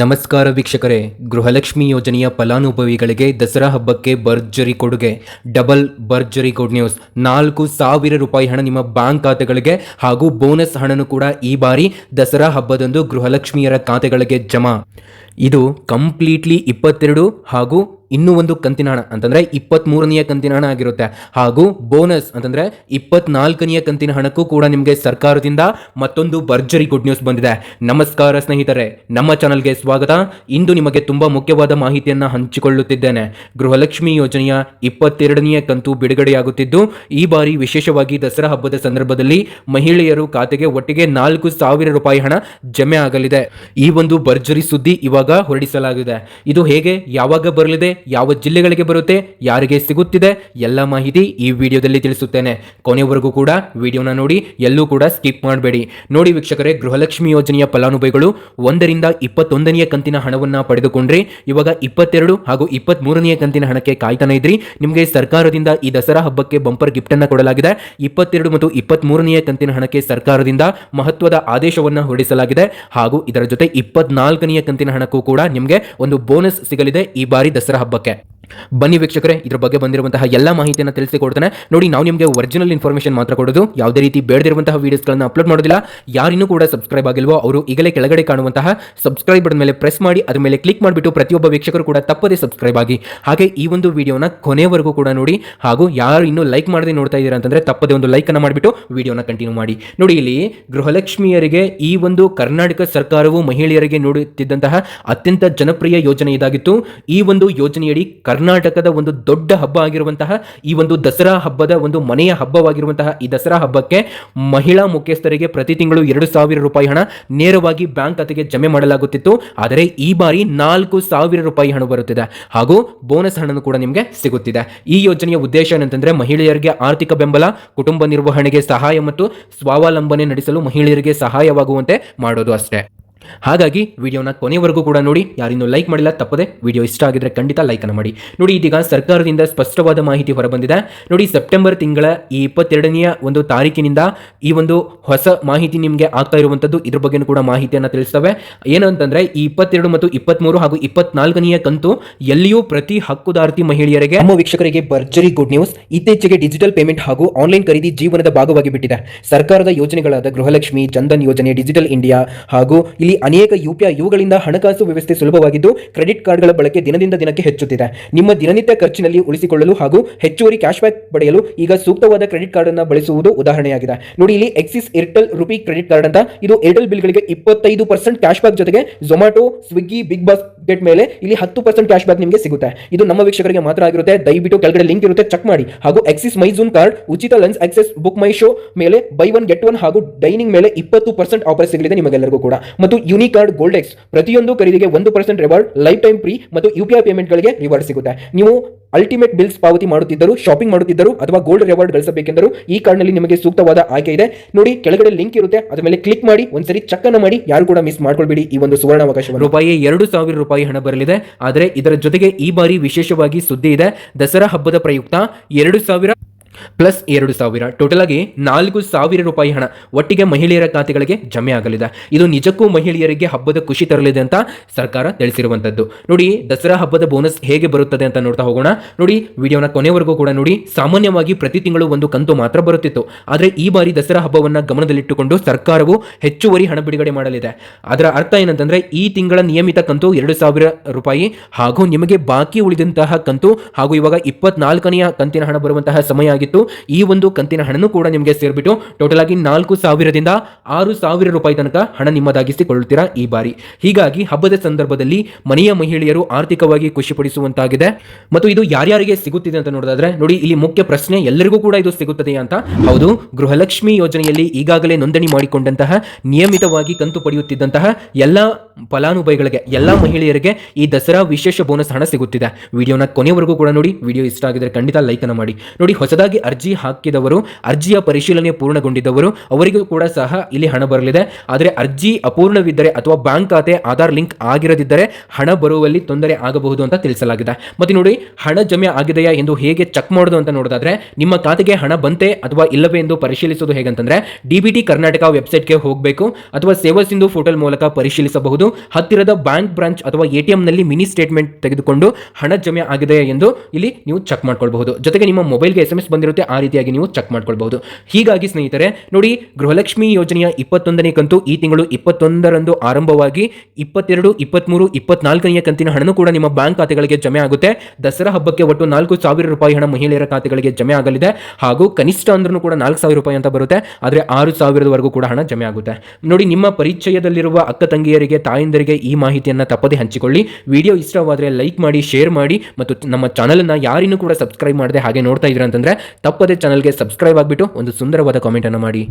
ನಮಸ್ಕಾರ ವೀಕ್ಷಕರೇ. ಗೃಹಲಕ್ಷ್ಮಿ ಯೋಜನೆಯ ಫಲಾನುಭವಿಗಳಿಗೆ ದಸರಾ ಹಬ್ಬಕ್ಕೆ ಭರ್ಜರಿ ಕೊಡುಗೆ. ಡಬಲ್ ಭರ್ಜರಿ ಗುಡ್ ನ್ಯೂಸ್. ನಾಲ್ಕು ಸಾವಿರ ರೂಪಾಯಿ ಹಣ ನಿಮ್ಮ ಬ್ಯಾಂಕ್ ಖಾತೆಗಳಿಗೆ ಹಾಗೂ ಬೋನಸ್ ಹಣನು ಕೂಡ ಈ ಬಾರಿ ದಸರಾ ಹಬ್ಬದಂದು ಗೃಹಲಕ್ಷ್ಮಿಯರ ಖಾತೆಗಳಿಗೆ ಜಮಾ. ಇದು ಕಂಪ್ಲೀಟ್ಲಿ ಇಪ್ಪತ್ತೆರಡು ಹಾಗೂ ಇನ್ನೂ ಒಂದು ಕಂತಿನ ಹಣ ಅಂತಂದ್ರೆ ಇಪ್ಪತ್ತ್ಮೂರನೆಯ ಕಂತಿನ ಹಣ ಆಗಿರುತ್ತೆ. ಹಾಗೂ ಬೋನಸ್ ಅಂತಂದ್ರೆ ಇಪ್ಪತ್ನಾಲ್ಕನೆಯ ಕಂತಿನ ಹಣಕ್ಕೂ ಕೂಡ ನಿಮಗೆ ಸರ್ಕಾರದಿಂದ ಮತ್ತೊಂದು ಭರ್ಜರಿ ಗುಡ್ ನ್ಯೂಸ್ ಬಂದಿದೆ. ನಮಸ್ಕಾರ ಸ್ನೇಹಿತರೆ, ನಮ್ಮ ಚಾನಲ್ಗೆ ಸ್ವಾಗತ. ಇಂದು ನಿಮಗೆ ತುಂಬಾ ಮುಖ್ಯವಾದ ಮಾಹಿತಿಯನ್ನ ಹಂಚಿಕೊಳ್ಳುತ್ತಿದ್ದೇನೆ. ಗೃಹಲಕ್ಷ್ಮಿ ಯೋಜನೆಯ ಇಪ್ಪತ್ತೆರಡನೆಯ ಕಂತು ಬಿಡುಗಡೆಯಾಗುತ್ತಿದ್ದು, ಈ ಬಾರಿ ವಿಶೇಷವಾಗಿ ದಸರಾ ಹಬ್ಬದ ಸಂದರ್ಭದಲ್ಲಿ ಮಹಿಳೆಯರು ಖಾತೆಗೆ ಒಟ್ಟಿಗೆ ನಾಲ್ಕು ಸಾವಿರ ರೂಪಾಯಿ ಹಣ ಜಮೆ ಆಗಲಿದೆ. ಈ ಒಂದು ಭರ್ಜರಿ ಸುದ್ದಿ ಇವಾಗ ಹೊರಡಿಸಲಾಗಿದೆ. ಇದು ಹೇಗೆ, ಯಾವಾಗ ಬರಲಿದೆ ಯಾವ ಜಿಲ್ಲೆಗಳಿಗೆ ಬರುತ್ತೆ, ಯಾರಿಗೆ ಸಿಗುತ್ತಿದೆ, ಎಲ್ಲ ಮಾಹಿತಿ ಈ ವಿಡಿಯೋದಲ್ಲಿ ತಿಳಿಸುತ್ತೇನೆ. ಕೊನೆವರೆಗೂ ಕೂಡ ವಿಡಿಯೋನ ನೋಡಿ, ಎಲ್ಲೂ ಕೂಡ ಸ್ಕಿಪ್ ಮಾಡಬೇಡಿ. ನೋಡಿ ವೀಕ್ಷಕರೇ, ಗೃಹಲಕ್ಷ್ಮಿ ಯೋಜನೆಯ ಫಲಾನುಭವಿಗಳು ಒಂದರಿಂದ ಇಪ್ಪತ್ತೊಂದನೆಯ ಕಂತಿನ ಹಣವನ್ನ ಪಡೆದುಕೊಂಡ್ರಿ, ಇವಾಗ ಇಪ್ಪತ್ತೆರಡು ಹಾಗೂ ಇಪ್ಪತ್ತ್ ಮೂರನೆಯ ಕಂತಿನ ಹಣಕ್ಕೆ ಕಾಯ್ತಾನೆ ಇದ್ರಿ. ನಿಮಗೆ ಸರ್ಕಾರದಿಂದ ಈ ದಸರಾ ಹಬ್ಬಕ್ಕೆ ಬಂಪರ್ ಗಿಫ್ಟ್ ಅನ್ನ ಕೊಡಲಾಗಿದೆ. ಇಪ್ಪತ್ತೆರಡು ಮತ್ತು ಇಪ್ಪತ್ತ್ ಮೂರನೆಯ ಕಂತಿನ ಹಣಕ್ಕೆ ಸರ್ಕಾರದಿಂದ ಮಹತ್ವದ ಆದೇಶವನ್ನು ಹೊರಡಿಸಲಾಗಿದೆ. ಹಾಗೂ ಇದರ ಜೊತೆ ಇಪ್ಪತ್ನಾಲ್ಕನೆಯ ಕಂತಿನ ಹಣಕ್ಕೂ ಕೂಡ ನಿಮಗೆ ಒಂದು ಬೋನಸ್ ಸಿಗಲಿದೆ ಈ ಬಾರಿ ದಸರಾ ಹಬ್ಬಕ್ಕೆ. ಬನ್ನಿ ವೀಕ್ಷಕರೇ, ಇದ್ರ ಬಗ್ಗೆ ಬಂದಿರುವಂತಹ ಎಲ್ಲ ಮಾಹಿತಿಯನ್ನು ತಿಳಿಸಿಕೊಡ್ತೇನೆ. ನೋಡಿ, ನಾವು ನಿಮಗೆ ಒರಿಜಿನಲ್ ಇನ್ಫಾರ್ಮೇಷನ್ ಮಾತ್ರ ಕೊಡೋದು. ಯಾವುದೇ ರೀತಿ ಬೇಡದಿರುವಂತಹ ವೀಡಿಯೋಸ್ಗಳನ್ನು ಅಪ್ಲೋಡ್ ಮಾಡೋದಿಲ್ಲ. ಯಾರಿನ್ನೂ ಕೂಡ ಸಬ್ಸ್ಕ್ರೈಬ್ ಆಗಿಲ್ವೋ, ಅವರು ಈಗಲೇ ಕೆಳಗಡೆ ಕಾಣುವಂತಹ ಸಬ್ಸ್ಕ್ರೈಬ್ ಬಟನ್ ಮೇಲೆ ಪ್ರೆಸ್ ಮಾಡಿ, ಅದ್ರ ಮೇಲೆ ಕ್ಲಿಕ್ ಮಾಡಿಬಿಟ್ಟು ಪ್ರತಿಯೊಬ್ಬ ವೀಕ್ಷಕರು ಕೂಡ ತಪ್ಪದೇ ಸಬ್ಸ್ಕ್ರೈಬ್ ಆಗಿ. ಹಾಗೆ ಈ ಒಂದು ವಿಡಿಯೋನ ಕೊನೆವರೆಗೂ ಕೂಡ ನೋಡಿ. ಹಾಗೂ ಯಾರು ಇನ್ನೂ ಲೈಕ್ ಮಾಡದೆ ನೋಡ್ತಾ ಇದ್ದೀರಾ ಅಂತಂದ್ರೆ ತಪ್ಪದೇ ಒಂದು ಲೈಕ್ ಅನ್ನು ಮಾಡಿಬಿಟ್ಟು ವಿಡಿಯೋನ ಕಂಟಿನ್ಯೂ ಮಾಡಿ. ನೋಡಿ, ಇಲ್ಲಿ ಗೃಹಲಕ್ಷ್ಮಿಯರಿಗೆ ಈ ಒಂದು ಕರ್ನಾಟಕ ಸರ್ಕಾರವು ಮಹಿಳೆಯರಿಗೆ ನೋಡುತ್ತಿದ್ದಂತಹ ಅತ್ಯಂತ ಜನಪ್ರಿಯ ಯೋಜನೆ ಇದಾಗಿತ್ತು. ಈ ಒಂದು ಯೋಜನೆಯಡಿ ಕರ್ನಾಟಕದ ಒಂದು ದೊಡ್ಡ ಹಬ್ಬ ಆಗಿರುವಂತಹ ಈ ಒಂದು ದಸರಾ ಹಬ್ಬದ ಒಂದು ಮನೆಯ ಹಬ್ಬವಾಗಿರುವಂತಹ ಈ ದಸರಾ ಹಬ್ಬಕ್ಕೆ ಮಹಿಳಾ ಮುಖ್ಯಸ್ಥರಿಗೆ ಪ್ರತಿ ತಿಂಗಳು ಎರಡು ಸಾವಿರ ರೂಪಾಯಿ ಹಣ ನೇರವಾಗಿ ಬ್ಯಾಂಕ್ ಖಾತೆಗೆ ಜಮೆ ಮಾಡಲಾಗುತ್ತಿತ್ತು. ಆದರೆ ಈ ಬಾರಿ ನಾಲ್ಕು ಸಾವಿರ ರೂಪಾಯಿ ಹಣ ಬರುತ್ತಿದೆ. ಹಾಗೂ ಬೋನಸ್ ಹಣನು ಕೂಡ ನಿಮಗೆ ಸಿಗುತ್ತಿದೆ. ಈ ಯೋಜನೆಯ ಉದ್ದೇಶ ಏನಂತಂದ್ರೆ ಮಹಿಳೆಯರಿಗೆ ಆರ್ಥಿಕ ಬೆಂಬಲ, ಕುಟುಂಬ ನಿರ್ವಹಣೆಗೆ ಸಹಾಯ ಮತ್ತು ಸ್ವಾವಲಂಬನೆ ನಡೆಸಲು ಮಹಿಳೆಯರಿಗೆ ಸಹಾಯವಾಗುವಂತೆ ಮಾಡೋದು ಅಷ್ಟೇ. ಹಾಗಾಗಿ ವಿಡಿಯೋನ ಕೊನೆವರೆಗೂ ಕೂಡ ನೋಡಿ. ಯಾರಿನ್ನೂ ಲೈಕ್ ಮಾಡಿಲ್ಲ, ತಪ್ಪದೆ ವಿಡಿಯೋ ಇಷ್ಟ ಆಗಿದ್ರೆ ಖಂಡಿತ ಲೈಕ್ ಅನ್ನು ಮಾಡಿ. ನೋಡಿ, ಇದೀಗ ಸರ್ಕಾರದಿಂದ ಸ್ಪಷ್ಟವಾದ ಮಾಹಿತಿ ಹೊರಬಂದಿದೆ. ನೋಡಿ, ಸೆಪ್ಟೆಂಬರ್ ತಿಂಗಳ ಈ ಇಪ್ಪತ್ತೆರಡನೆಯ ಒಂದು ತಾರೀಕಿನಿಂದ ಈ ಒಂದು ಹೊಸ ಮಾಹಿತಿ ನಿಮಗೆ ಆಗ್ತಾ ಇರುವಂತದ್ದು, ಇದ್ರ ಬಗ್ಗೆ ಕೂಡ ಮಾಹಿತಿಯನ್ನು ತಿಳಿಸ್ತವೆ. ಏನು ಅಂತಂದ್ರೆ ಈ ಇಪ್ಪತ್ತೆರಡು ಮತ್ತು ಇಪ್ಪತ್ಮೂರು ಹಾಗೂ ಇಪ್ಪತ್ನಾಲ್ಕನೆಯ ಕಂತು ಎಲ್ಲಿಯೂ ಪ್ರತಿ ಹಕ್ಕುದಾರತಿ ಮಹಿಳೆಯರಿಗೆ ನಮ್ಮ ವೀಕ್ಷಕರಿಗೆ ಭರ್ಜರಿ ಗುಡ್ ನ್ಯೂಸ್. ಇತ್ತೀಚೆಗೆ ಡಿಜಿಟಲ್ ಪೇಮೆಂಟ್ ಹಾಗೂ ಆನ್ಲೈನ್ ಖರೀದಿ ಜೀವನದ ಭಾಗವಾಗಿ ಬಿಟ್ಟಿದೆ. ಸರ್ಕಾರದ ಯೋಜನೆಗಳಾದ ಗೃಹಲಕ್ಷ್ಮಿ ಜನ್ಧನ್ ಯೋಜನೆ, ಡಿಜಿಟಲ್ ಇಂಡಿಯಾ ಹಾಗೂ ಇಲ್ಲಿ ಅನೇಕ ಯುಪಿಐ ಇವುಗಳಿಂದ ಹಣಕಾಸು ವ್ಯವಸ್ಥೆ ಸುಲಭವಾಗಿದ್ದು ಕ್ರೆಡಿಟ್ ಕಾರ್ಡ್ಗಳ ಬಳಕೆ ದಿನದಿಂದ ದಿನಕ್ಕೆ ಹೆಚ್ಚುತ್ತಿದೆ. ನಿಮ್ಮ ದಿನನಿತ್ಯ ಖರ್ಚಿನಲ್ಲಿ ಉಳಿಸಿಕೊಳ್ಳಲು ಹಾಗೂ ಹೆಚ್ಚುವರಿ ಕ್ಯಾಶ್ ಬ್ಯಾಕ್ ಪಡೆಯಲು ಈಗ ಸೂಕ್ತವಾದ ಕ್ರೆಡಿಟ್ ಕಾರ್ಡ್ ಅನ್ನು ಬಳಸುವುದು ಉದಾಹರಣೆಯಾಗಿದೆ. ನೋಡಿ ಇಲ್ಲಿ Axis Airtel RuPay credit card ಅಂತ. ಇದು ಏರ್ಟೆಲ್ ಬಿಲ್ಗಳಿಗೆ ಇಪ್ಪತ್ತೈದು ಪರ್ಸೆಂಟ್ ಕ್ಯಾಶ್ ಬ್ಯಾಕ್ ಜೊತೆಗೆ ಝೊಮ್ಯಾಟೊ ಸ್ವಿಗ್ಗಿ ಬಿಗ್ ಬಾಸ್ಕೆಟ್ ಮೇಲೆ ಇಲ್ಲಿ ಹತ್ತು ಪರ್ಸೆಂಟ್ ಕ್ಯಾಶ್ ಬ್ಯಾಕ್ ನಿಮಗೆ ಸಿಗುತ್ತೆ. ಇದು ನಮ್ಮ ವೀಕ್ಷಕರಿಗೆ ಮಾತ್ರ ಆಗಿರುತ್ತೆ. ದಯವಿಟ್ಟು ಕೆಳಗಡೆ ಲಿಂಕ್ ಇರುತ್ತೆ ಚೆಕ್ ಮಾಡಿ. ಹಾಗೂ ಎಕ್ಸಿಸ್ ಮೈಝೂನ್ ಕಾರ್ಡ್ ಉಚಿತ ಲೆನ್ಸ್ ಆಕ್ಸೆಸ್ ಬುಕ್ ಮೈ ಶೋ ಮೇಲೆ ಬೈ ಒನ್ ಗೆಟ್ ಒನ್ ಹಾಗೂ ಡೈನಿಂಗ್ ಮೇಲೆ ಇಪ್ಪತ್ತು ಪರ್ಸೆಂಟ್ ಆಫರ್ ಸಿಗಲಿದೆ ನಿಮಗೆಲ್ಲರಿಗೂ ಕೂಡ. ಮತ್ತು ಯೂನಿ ಕಾರ್ಡ್ ಗೋಲ್ಡ್ ಎಕ್ಸ್ ಪ್ರತಿಯೊಂದು ಖರೀದಿಗೆ ಒಂದು percent reward life time free ಮತ್ತು ಯು ಪಿ ಐ ಪೇಮೆಂಟ್ಗಳಿಗೆ ರಿವಾರ್ಡ್ ಸಿಗುತ್ತೆ. ನೀವು ಅಲ್ಟಿಮೇಟ್ ಬಿಲ್ಸ್ ಪಾವತಿ ಮಾಡುತ್ತಿದ್ದರು ಶಾಪಿಂಗ್ ಮಾಡುತ್ತಿದ್ದರು ಅಥವಾ ಗೋಲ್ಡ್ ರಿವಾರ್ಡ್ ಗಳಿಸಬೇಕೆಂದರು ಈ ಕಾರ್ಡ್ನಲ್ಲಿ ನಿಮಗೆ ಸೂಕ್ತವಾದ ಆಯ್ಕೆ ಇದೆ. ನೋಡಿ, ಕೆಳಗಡೆ ಲಿಂಕ್ ಇರುತ್ತೆ. ಅದರ ಮೇಲೆ ಕ್ಲಿಕ್ ಮಾಡಿ, ಒಂದ್ಸರಿ ಚೆಕ್ ಅನ್ನು ಮಾಡಿ, ಯಾರು ಕೂಡ ಮಿಸ್ ಮಾಡ್ಕೊಳ್ಬೇಡಿ ಈ ಒಂದು ಸುವರ್ಣಾವಕಾಶ ರೂಪಾಯಿ ಎರಡು ಸಾವಿರ ರೂಪಾಯಿ ಹಣ ಬರಲಿದೆ. ಆದರೆ ಇದರ ಜೊತೆಗೆ ಈ ಬಾರಿ ವಿಶೇಷವಾಗಿ ಸುದ್ದಿ ಇದೆ. ದಸರಾ ಹಬ್ಬದ ಪ್ರಯುಕ್ತ ಎರಡು ಸಾವಿರ ಪ್ಲಸ್ ಎರಡು ಸಾವಿರ. ಟೋಟಲ್ ಆಗಿ ನಾಲ್ಕು ಸಾವಿರ ರೂಪಾಯಿ ಹಣ ಒಟ್ಟಿಗೆ ಮಹಿಳೆಯರ ಖಾತೆಗಳಿಗೆ ಜಮೆ ಆಗಲಿದೆ. ಇದು ನಿಜಕ್ಕೂ ಮಹಿಳೆಯರಿಗೆ ಹಬ್ಬದ ಖುಷಿ ತರಲಿದೆ ಅಂತ ಸರ್ಕಾರ ತಿಳಿಸಿರುವಂತದ್ದು. ನೋಡಿ, ದಸರಾ ಹಬ್ಬದ ಬೋನಸ್ ಹೇಗೆ ಬರುತ್ತದೆ ಅಂತ ನೋಡ್ತಾ ಹೋಗೋಣ. ನೋಡಿ, ವಿಡಿಯೋನ ಕೊನೆವರೆಗೂ ಕೂಡ ನೋಡಿ. ಸಾಮಾನ್ಯವಾಗಿ ಪ್ರತಿ ತಿಂಗಳು ಒಂದು ಕಂತು ಮಾತ್ರ ಬರುತ್ತಿತ್ತು. ಆದರೆ ಈ ಬಾರಿ ದಸರಾ ಹಬ್ಬವನ್ನ ಗಮನದಲ್ಲಿಟ್ಟುಕೊಂಡು ಸರ್ಕಾರವು ಹೆಚ್ಚುವರಿ ಹಣ ಬಿಡುಗಡೆ ಮಾಡಲಿದೆ. ಅದರ ಅರ್ಥ ಏನಂತಂದ್ರೆ, ಈ ತಿಂಗಳ ನಿಯಮಿತ ಕಂತು ಎರಡು ಸಾವಿರ ರೂಪಾಯಿ ಹಾಗೂ ನಿಮಗೆ ಬಾಕಿ ಉಳಿದಂತಹ ಕಂತು ಹಾಗೂ ಇವಾಗ ಇಪ್ಪತ್ನಾಲ್ಕನೆಯ ಕಂತಿನ ಹಣ ಬರುವಂತಹ ಸಮಯ ಆಗಿತ್ತು ಈ ಒಂದು ಕಂತಿನ ಹಣನೂ ಕೂಡ ನಿಮಗೆ ಸೇರಿಬಿಟ್ಟು ಟೋಟಲ್ ಆಗಿ ನಾಲ್ಕು ಸಾವಿರದಿಂದ ಆರು ಸಾವಿರ ರೂಪಾಯಿ ತನಕ ಹಣ ನಿಮ್ಮದಾಗಿಸಿಕೊಳ್ಳುತ್ತೀರಾ ಈ ಬಾರಿ. ಹೀಗಾಗಿ ಹಬ್ಬದ ಸಂದರ್ಭದಲ್ಲಿ ಮನೆಯ ಮಹಿಳೆಯರು ಆರ್ಥಿಕವಾಗಿ ಖುಷಿಪಡಿಸುವಂತಾಗಿದೆ. ಮತ್ತು ಇದು ಯಾರ್ಯಾರಿಗೆ ಸಿಗುತ್ತಿದೆ ಅಂತ ನೋಡೋದಾದ್ರೆ, ನೋಡಿ, ಇಲ್ಲಿ ಮುಖ್ಯ ಪ್ರಶ್ನೆ ಎಲ್ಲರಿಗೂ ಕೂಡ ಇದು ಸಿಗುತ್ತದೆ ಅಂತ. ಹೌದು, ಗೃಹಲಕ್ಷ್ಮಿ ಯೋಜನೆಯಲ್ಲಿ ಈಗಾಗಲೇ ನೋಂದಣಿ ಮಾಡಿಕೊಂಡಂತಹ, ನಿಯಮಿತವಾಗಿ ಕಂತು ಪಡೆಯುತ್ತಿದ್ದಂತಹ ಎಲ್ಲ ಫಲಾನುಭವಿಗಳಿಗೆ, ಎಲ್ಲ ಮಹಿಳೆಯರಿಗೆ ಈ ದಸರಾ ವಿಶೇಷ ಬೋನಸ್ ಹಣ ಸಿಗುತ್ತಿದೆ. ವಿಡಿಯೋನ ಕೊನೆವರೆಗೂ ಕೂಡ ನೋಡಿ, ವಿಡಿಯೋ ಇಷ್ಟ ಆಗಿದ್ರೆ ಖಂಡಿತ ಲೈಕ್ ಅನ್ನು ಮಾಡಿ. ನೋಡಿ, ಹೊಸದಾಗಿ ಅರ್ಜಿ ಹಾಕಿದವರು, ಅರ್ಜಿಯ ಪರಿಶೀಲನೆ ಪೂರ್ಣಗೊಂಡಿದ್ದವರು ಅವರಿಗೂ ಕೂಡ ಸಹ ಇಲ್ಲಿ ಹಣ ಬರಲಿದೆ. ಆದರೆ ಅರ್ಜಿ ಅಪೂರ್ಣವಿದ್ದರೆ ಅಥವಾ ಬ್ಯಾಂಕ್ ಖಾತೆ, ಆಧಾರ್ ಲಿಂಕ್ ಆಗಿರದಿದ್ದರೆ ಹಣ ಬರುವಲ್ಲಿ ತೊಂದರೆ ಆಗಬಹುದು ಅಂತ ತಿಳಿಸಲಾಗಿದೆ. ಮತ್ತೆ ನೋಡಿ, ಹಣ ಜಮೆ ಆಗಿದೆಯಾ ಎಂದು ಹೇಗೆ ಚೆಕ್ ಮಾಡೋದು ಅಂತ ನೋಡೋದಾದ್ರೆ, ನಿಮ್ಮ ಖಾತೆಗೆ ಹಣ ಬಂತೆ ಅಥವಾ ಇಲ್ಲವೇ ಎಂದು ಪರಿಶೀಲಿಸೋದು ಹೇಗಂತಂದ್ರೆ ಡಿಬಿಟಿ ಕರ್ನಾಟಕ ವೆಬ್ಸೈಟ್ಗೆ ಹೋಗಬೇಕು ಅಥವಾ ಸೇವಾ ಸಿಂಧು ಪೋರ್ಟಲ್ ಮೂಲಕ ಪರಿಶೀಲಿಸಬಹುದು. ಹತ್ತಿರದ ಬ್ಯಾಂಕ್ ಬ್ರಾಂಚ್ ಅಥವಾ ಎಟಿಎಂ ನಲ್ಲಿ ಮಿನಿ ಸ್ಟೇಟ್ಮೆಂಟ್ ತೆಗೆದುಕೊಂಡು ಹಣ ಜಮೆ ಆಗಿದೆಯಾ ಎಂದು ಇಲ್ಲಿ ನೀವು ಚೆಕ್ ಮಾಡ್ಕೊಳ್ಬಹುದು. ಜೊತೆಗೆ ನಿಮ್ಮ ಮೊಬೈಲ್ಗೆ ಎಸ್ ಎಂ ಎಸ್ ಬಂದಿರುತ್ತೆ ಆ ರೀತಿಯಾಗಿ ನೀವು ಚೆಕ್ ಮಾಡ್ಕೊಳ್ಬಹುದು. ಹೀಗಾಗಿ ಸ್ನೇಹಿತರೆ, ನೋಡಿ, ಗೃಹಲಕ್ಷ್ಮಿ ಯೋಜನೆಯ ಇಪ್ಪತ್ತೊಂದನೇ ಕಂತು ಈ ತಿಂಗಳು ಇಪ್ಪತ್ತೊಂದರಂದು ಆರಂಭವಾಗಿ ಇಪ್ಪತ್ತೆರಡು, ಇಪ್ಪತ್ಮೂರು, ಇಪ್ಪತ್ನಾಲ್ಕನೆಯ ಕಂತಿನ ಹಣನೂ ಕೂಡ ನಿಮ್ಮ ಬ್ಯಾಂಕ್ ಖಾತೆಗಳಿಗೆ ಜಮೆ ಆಗುತ್ತೆ. ದಸರಾ ಹಬ್ಬಕ್ಕೆ ಒಟ್ಟು ನಾಲ್ಕು ಸಾವಿರ ರೂಪಾಯಿ ಹಣ ಮಹಿಳೆಯರ ಖಾತೆಗಳಿಗೆ ಜಮೆ ಆಗಲಿದೆ. ಹಾಗೂ ಕನಿಷ್ಠ ಅಂದ್ರೂ ಕೂಡ ನಾಲ್ಕು ಸಾವಿರ ರೂಪಾಯಿ ಅಂತ ಬರುತ್ತೆ. ಆದರೆ ಆರು ಸಾವಿರದವರೆಗೂ ಕೂಡ ಹಣ ಜಮೆ ಆಗುತ್ತೆ. ನೋಡಿ, ನಿಮ್ಮ ಪರಿಚಯದಲ್ಲಿರುವ ಅಕ್ಕ ತಂಗಿಯರಿಗೆ, ತಾಯಂದರಿಗೆ ಈ ಮಾಹಿತಿಯನ್ನು ತಪ್ಪದೆ ಹಂಚಿಕೊಳ್ಳಿ. ವಿಡಿಯೋ ಇಷ್ಟವಾದರೆ ಲೈಕ್ ಮಾಡಿ, ಶೇರ್ ಮಾಡಿ, ಮತ್ತು ನಮ್ಮ ಚಾನಲನ್ನು ಯಾರಿನೂ ಕೂಡ ಸಬ್ಸ್ಕ್ರೈಬ್ ಮಾಡದೆ ಹಾಗೆ ನೋಡ್ತಾ ಇದ್ದೀರಾ ಅಂತಂದ್ರೆ ತಪ್ಪದೆ ಚಾನಲ್ಗೆ ಸಬ್ಸ್ಕ್ರೈಬ್ ಆಗಿಬಿಟ್ಟು ಒಂದು ಸುಂದರವಾದ ಕಾಮೆಂಟನ್ನು ಮಾಡಿ.